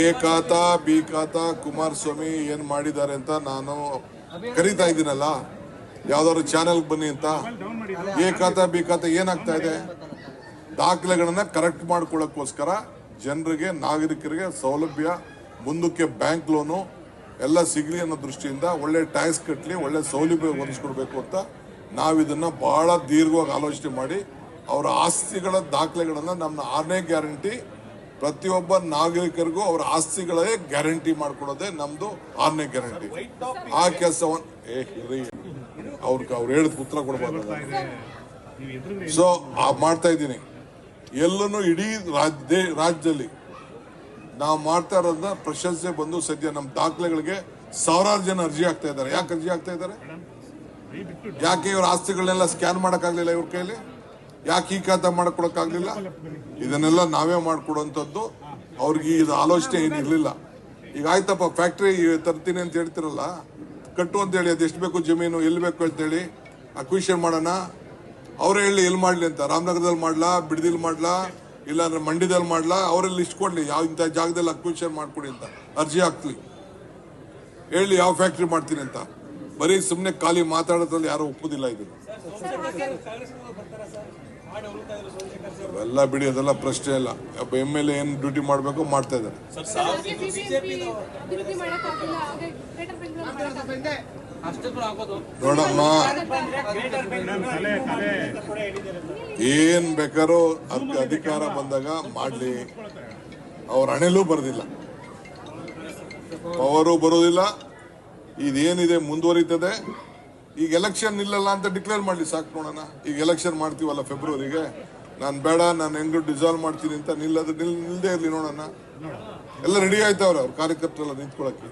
A ಬಿಕಾತ, Kumaraswamy ಏನ್ ಮಾಡಿದ್ದಾರೆ ಅಂತ ನಾನು ಕರಿತಾ ಇದ್ದೀನಲ್ಲ? ಯಾವ್ದಾದ್ರು ಚಾನೆಲ್ ಬನ್ನಿ ಅಂತ. ಏಕಾತ, ಬಿಕಾತ ಏನಾಗ್ತಾ ಇದೆ? ದಾಖಲೆಗಳನ್ನ ಕರೆಕ್ಟ್ ಮಾಡ್ಕೊಳ್ಳೋಕ್ಕೋಸ್ಕರ ಜನರಿಗೆ, ನಾಗರಿಕರಿಗೆ ಸೌಲಭ್ಯ, ಮುಂದಕ್ಕೆ ಬ್ಯಾಂಕ್ ಲೋನು ಎಲ್ಲ ಸಿಗಲಿ ಅನ್ನೋ ದೃಷ್ಟಿಯಿಂದ ಒಳ್ಳೆ ಟ್ಯಾಕ್ಸ್ ಕಟ್ಟಲಿ ಒಳ್ಳೆ ಸೌಲಭ್ಯ ಒದಗಿಸ್ಕೊಡ್ಬೇಕು ಅಂತ ನಾವಿದನ್ನ ಬಹಳ ದೀರ್ಘವಾಗಿ ಆಲೋಚನೆ ಮಾಡಿ, ಅವರ ಆಸ್ತಿಗಳ ದಾಖಲೆಗಳನ್ನ ನಮ್ಮ ಆರನೇ ಗ್ಯಾರಂಟಿ ಪ್ರತಿಯೊಬ್ಬ ನಾಗರಿಕರಿಗೂ ಅವರ ಆಸ್ತಿಗಳೇ ಗ್ಯಾರಂಟಿ ಮಾಡ್ಕೊಡೋದೇ ನಮ್ದು ಆರನೇ ಗ್ಯಾರಂಟಿ. ಆ ಕೆಲಸವನ್ನು ಅವ್ರ ಅವ್ರು ಹೇಳಿದ ಉತ್ತರ ಕೊಡ್ಬಾರ್ದು ಸೊ ಮಾಡ್ತಾ ಇದ್ದೀನಿ. ಎಲ್ಲನೂ ಇಡೀ ರಾಜ್ಯ ರಾಜ್ಯದಲ್ಲಿ ನಾವು ಮಾಡ್ತಾ ಇರೋದ್ರ ಪ್ರಶಂಸೆ ಬಂದು ಸದ್ಯ ನಮ್ಮ ದಾಖಲೆಗಳಿಗೆ ಸಾವಿರಾರು ಜನ ಅರ್ಜಿ ಆಗ್ತಾ ಇದ್ದಾರೆ. ಯಾಕೆ ಅರ್ಜಿ ಆಗ್ತಾ ಇದ್ದಾರೆ? ಯಾಕೆ ಇವ್ರ ಆಸ್ತಿಗಳನ್ನೆಲ್ಲ ಸ್ಕ್ಯಾನ್ ಮಾಡೋಕ್ಕಾಗಲಿಲ್ಲ ಇವ್ರ ಕೈಲಿ? ಯಾಕೆ ಈ ಕಾತ ಇದನ್ನೆಲ್ಲ ನಾವೇ ಮಾಡ್ಕೊಡುವಂಥದ್ದು ಅವ್ರಿಗೆ ಇದು ಆಲೋಚನೆ ಏನಿರಲಿಲ್ಲ. ಈಗ ಆಯ್ತಪ್ಪ ಫ್ಯಾಕ್ಟ್ರಿ ತರ್ತೀನಿ ಅಂತ ಹೇಳ್ತಿರಲ್ಲ? ಕಟ್ಟು ಅಂತ ಹೇಳಿ ಅದು ಎಷ್ಟು ಬೇಕು ಜಮೀನು, ಎಲ್ಲಿ ಬೇಕು ಅಂತೇಳಿ ಅಕ್ವಿಷನ್ ಮಾಡೋಣ. ಅವರೇ ಹೇಳಿ, ಎಲ್ಲಿ ಮಾಡ್ಲಿ ಅಂತ? ರಾಮನಗರದಲ್ಲಿ ಮಾಡ್ಲಾ? ಬಿಡದಿಲ್ ಮಾಡ್ಲಾ? ಇಲ್ಲಾಂದ್ರೆ ಮಂಡ್ಯದಲ್ಲಿ ಮಾಡ್ಲಾ? ಅವರಲ್ಲಿ ಲಿಸ್ಟ್ ಕೊಡ್ಲಿ, ಯಾವ ಇಂಥ ಜಾಗದಲ್ಲಿ ಅಕ್ವಿಷನ್ ಮಾಡ್ಕೊಡಿ ಅಂತ. ಅರ್ಜಿ ಹಾಕ್ಲಿ. ಹೇಳಿ, ಯಾವ ಫ್ಯಾಕ್ಟ್ರಿ ಮಾಡ್ತೀನಿ ಅಂತ. ಬರೀ ಸುಮ್ಮನೆ ಖಾಲಿ ಮಾತಾಡೋದ್ರಲ್ಲಿ ಯಾರು ಒಪ್ಪುದಿಲ್ಲ ಇದನ್ನು. ಅವೆಲ್ಲ ಬಿಡಿ ಅದೆಲ್ಲ ಪ್ರಶ್ನೆ ಇಲ್ಲ. ಒಬ್ಬ ಎಂ ಎಲ್ ಎ ಏನ್ ಡ್ಯೂಟಿ ಮಾಡ್ಬೇಕು ಮಾಡ್ತಾ ಇದ್ದಾರೆ. ನೋಡಮ್ಮ. ಏನ್ ಬೇಕಾರೋ ಅದಕ್ಕೆ ಅಧಿಕಾರ ಬಂದಾಗ ಮಾಡ್ಲಿ. ಅವ್ರ ಹಣೆಲೂ ಬರೋದಿಲ್ಲ. ಪವರು ಬರೋದಿಲ್ಲ. ಇದೇನಿದೆ ಮುಂದುವರಿತದೆ. ಈಗ ಎಲೆಕ್ಷನ್ ಇಲ್ಲಲ್ಲ ಅಂತ ಡಿಕ್ಲೇರ್ ಮಾಡ್ಲಿ, ಸಾಕು ನೋಡೋಣ. ಈಗ ಎಲೆಕ್ಷನ್ ಮಾಡ್ತೀವಲ್ಲ ಫೆಬ್ರವರಿಗೆ ನಾನು ಬೇಡ, ನಾನು ಹೆಂಗ್ ಡಿಸಾಲ್ವ್ ಮಾಡ್ತೀನಿ ಅಂತ ನಿಲ್ಲದು ನಿಲ್ ನಿಲ್ಲದೆ ಇರ್ಲಿ ನೋಡೋಣ. ಎಲ್ಲ ರೆಡಿ ಆಯ್ತವ್ರೆ ಅವ್ರ, ಕಾರ್ಯಕರ್ತರೆಲ್ಲ ನಿಂತ್ಕೊಳಕ್ಕೆ.